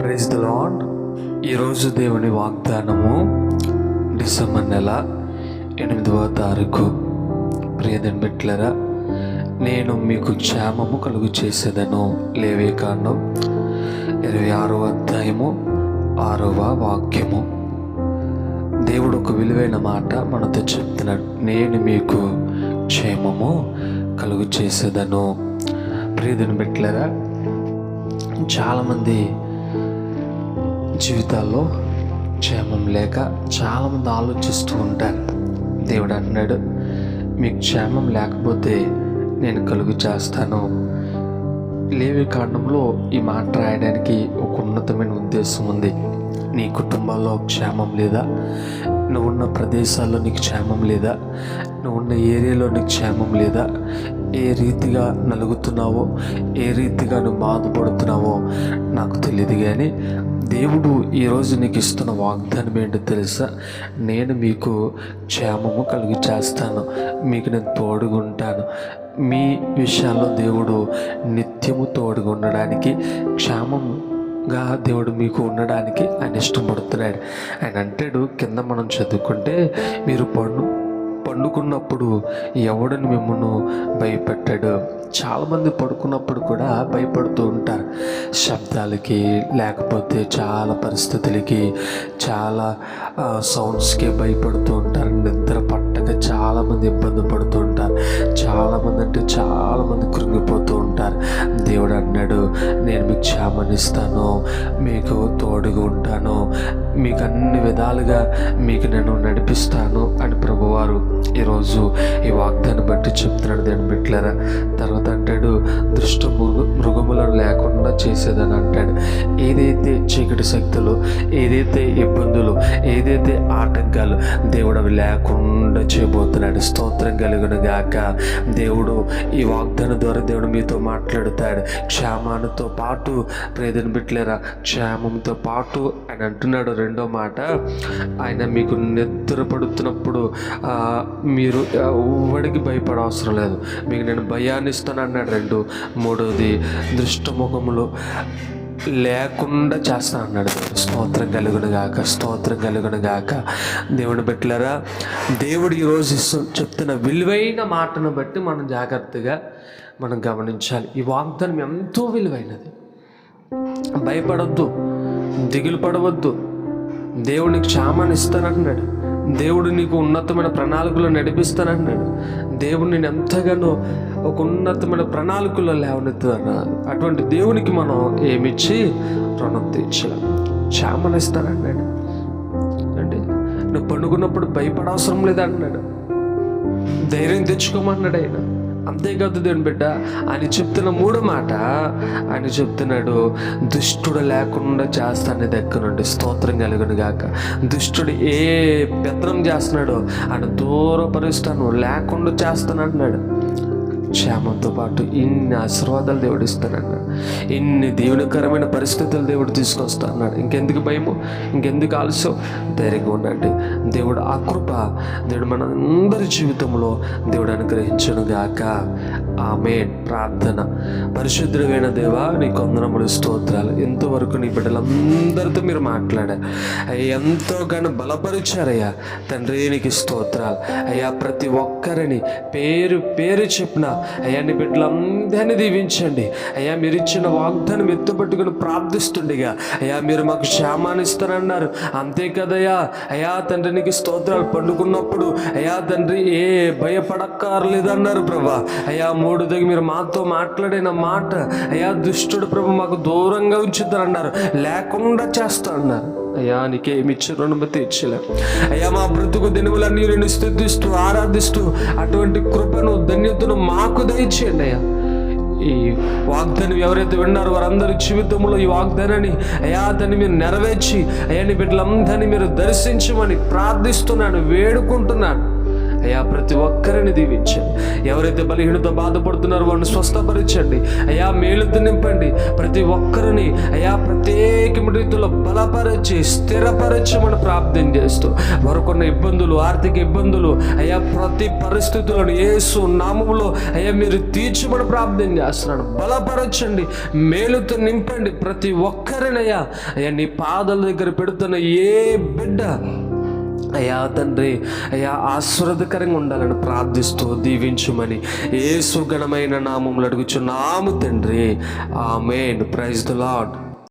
Praise the lord ఈరోజు దేవుని వాగ్దానము డిసెంబర్ నెల ఎనిమిదవ తారీఖు. ప్రియదని బిట్లరా నేను మీకు క్షేమము కలుగు చేసేదను. లేవే కాండం ఇరవై ఆరో అధ్యాయము ఆరవ వాక్యము. దేవుడు ఒక విలువైన మాట మనతో చెప్తున్నాడు. నేను మీకు క్షేమము కలుగు చేసేదను. ప్రియదని బిట్లరా చాలామంది జీవితాల్లో క్షేమం లేక చాలామంది ఆలోచిస్తూ ఉంటారు. దేవుడు అంటున్నాడు మీకు క్షేమం లేకపోతే నేను కలుగు చేస్తాను. లేవి కాండంలో ఈ మాట రాయడానికి ఒక ఉన్నతమైన ఉద్దేశం ఉంది. నీ కుటుంబాల్లో క్షేమం లేదా? నువ్వున్న ప్రదేశాల్లో నీకు క్షేమం లేదా? నువ్వున్న ఏరియాలో నీకు క్షేమం లేదా? ఏ రీతిగా నలుగుతున్నావో ఏ రీతిగా నువ్వు బాధపడుతున్నావో నాకు తెలియదు కానీ దేవుడు ఈరోజు నీకు ఇస్తున్న వాగ్దానం ఏంటో తెలుసా? నేను మీకు క్షేమము కలిగి చేస్తాను మీకు నేను తోడుగుంటాను మీ విషయాల్లో దేవుడు నిత్యము తోడుగా ఉండడానికి క్షేమముగా దేవుడు మీకు ఉండడానికి ఆయన ఇష్టపడుతున్నాడు. ఆయన అంటాడు కింద మనం చదువుకుంటే మీరు పండు పండుకున్నప్పుడు ఎవడని మిమ్మల్ని భయపెట్టాడు. చాలామంది పడుకున్నప్పుడు కూడా భయపడుతూ ఉంటారు. శబ్దాలకి లేకపోతే చాలా పరిస్థితులకి చాలా సౌండ్స్కి భయపడుతూ ఉంటారు. నిద్ర పట్టక చాలామంది ఇబ్బంది పడుతూ ఉంటారు. చాలామంది అంటే చాలామంది కృంగిపోతూ ఉంటారు. దేవుడు అన్నాడు నేను మీకు క్షేమనిస్తాను మీకు తోడుగా ఉంటాను మీకు అన్ని విధాలుగా మీకు నేను నడిపిస్తాను అని ప్రభువారు ఈరోజు ఈ వాగ్దాన్ని బట్టి చెప్తున్నాడు దేని బిట్లరా తర్వాత అంటాడు దృష్ట మృగ మృగములను లేకుండా చేసేదని అంటాడు. ఏదైతే చీకటి శక్తులు ఏదైతే ఇబ్బందులు ఏదైతే ఆటంకాలు దేవుడు అవి లేకుండా చేయబోతున్నాడు స్తోత్రం కలిగిన గాక. దేవుడు ఈ వాగ్దానం ద్వారా దేవుడు మీతో మాట్లాడుతాడు. క్షేమాలతో పాటు ప్రేదని పెట్టలేరా క్షేమంతో పాటు ఆయన అంటున్నాడు రెండో మాట. ఆయన మీకు నిద్రపడుతున్నప్పుడు మీరు ఎవ్వడికి భయపడ అవసరం లేదు. మీకు నేను భయాన్ని ఇస్తాను అన్నాడు రెండు. మూడోది దృష్టముఖములు లేకుండా చేస్తా అన్నాడు స్తోత్రం కలుగును గాక స్తోత్రం కలుగును గాక. దేవుని పెట్టలేరా దేవుడు ఈరోజు ఇస్తు చెప్తున్న విలువైన మాటను బట్టి మనం జాగ్రత్తగా మనం గమనించాలి. ఈ వాగ్దానం ఎంతో విలువైనది. భయపడవద్దు దిగులు పడవద్దు. దేవుడికి క్షామాన్ని ఇస్తానంటున్నాడు దేవుడు నీకు ఉన్నతమైన ప్రణాళికలో నడిపిస్తానన్నాడు. దేవుడు నేను ఎంతగానో ఒక ఉన్నతమైన ప్రణాళికలో లేవనెత్తుతాను అటువంటి దేవునికి మనం ఏమిచ్చి రుణం తీర్చలేం? క్షేమనిస్తానన్నాడు. అంటే నువ్వు పండుకున్నప్పుడు భయపడవసరం లేదన్నాడు. ధైర్యం తెచ్చుకోమన్నాడు ఆయన. అంతేకాదు దేవుని బిడ్డ ఆయన చెప్తున్న మూడో మాట ఆయన చెప్తున్నాడు దుష్టుడు లేకుండా చేస్తాను దగ్గర నుండి స్తోత్రం కలుగును గాక. దుష్టుడు ఏ పెత్తనం చేస్తున్నాడో ఆయన దూరపరుస్తాను లేకుండా చేస్తాను అంటున్నాడు. క్షేమంతో పాటు ఇన్ని ఆశీర్వాదాలు దేవుడు ఇస్తానన్నాడు ఇన్ని దేవునికరమైన పరిస్థితులు దేవుడు తీసుకొస్తా అన్నాడు ఇంకెందుకు భయము? ఇంకెందుకు ఆలస్యం? ధైర్యంగా ఉండండి. దేవుడు ఆ కృప దేవుడు మన అందరి జీవితంలో దేవుడు అనుగ్రహించను గాక. ఆమె ప్రార్థన. పరిశుద్ధుడైన దేవా నీ కొందరములు స్తోత్రాలు. ఎంతవరకు నీ బిడ్డలందరితో మీరు మాట్లాడారు అయ్యా ఎంతోగానో బలపరిచారయ్యా. తండ్రి నీకు స్తోత్రాలు. అయ్యా ప్రతి ఒక్కరిని పేరు పేరు చెప్పిన అయ్యా నీ బిడ్డలందరినీ దీవించండి. అయ్యా మీరు ఇచ్చిన వాగ్దానం ఎత్తుపట్టుకుని ప్రార్థిస్తుండగా. అయ్యా మీరు మాకు క్షేమాన్ని ఇస్తారన్నారు. అంతే కదయ్యా. అయ్యా తండ్రి నీకు స్తోత్రాలు పండుకున్నప్పుడు అయ్యా తండ్రి ఏ భయపడక్కర్లేదన్నారు ప్రభా. అయ్యా మూడు దగ్గర మీరు మాతో మాట్లాడిన మాట అయ్యా దుష్టుడు ప్రభు మాకు దూరంగా ఉంచుతారన్నారు. లేకుండా చేస్తా అన్నారు అయ్యా నీకేమి ఇచ్చి అనుమతి ఇచ్చలే అయ్యా మా బ్రతుకు దినములన్నీ నేను స్థుతిస్తూ ఆరాధిస్తూ అటువంటి కృపను ధన్యతను మాకు దయచేయండి అయ్యా. ఈ వాగ్దానం ఎవరైతే విన్నారో వారందరి జీవితంలో ఈ వాగ్దానాన్ని అయ్యా దాన్ని మీరు నెరవేర్చి అయ్యా నీ బిడ్డలందరినీ మీరు దర్శించమని ప్రార్థిస్తున్నాను వేడుకుంటున్నాను. అయ్యా ప్రతి ఒక్కరిని దీవించండి. ఎవరైతే బలహీనతో బాధపడుతున్నారో వారిని స్వస్థపరచండి. అయ్యా మేలుతో నింపండి. ప్రతి ఒక్కరిని అయ్యా ప్రత్యేకమైన రీతిలో బలపరచి స్థిరపరచమని ప్రార్థన చేస్తూ మరికొన్న ఇబ్బందులు ఆర్థిక ఇబ్బందులు అయ్యా ప్రతి పరిస్థితులను ఏసు నామములో అయ్యా మీరు తీర్చమని ప్రార్థన చేస్తున్నాను. బలపరచండి మేలుతో నింపండి. ప్రతి ఒక్కరినయ్యా అయ్యా నీ పాదల దగ్గర పెడుతున్న ఏ బిడ్డ అయ్యా తండ్రి అయ్యా ఆస్వాదకరంగా ఉండాలని ప్రార్థిస్తూ దీవించుమని ఏ సుగణమైన నామములు అడుగుచున్నాము తండ్రి. ఆమెన్. Praise the lord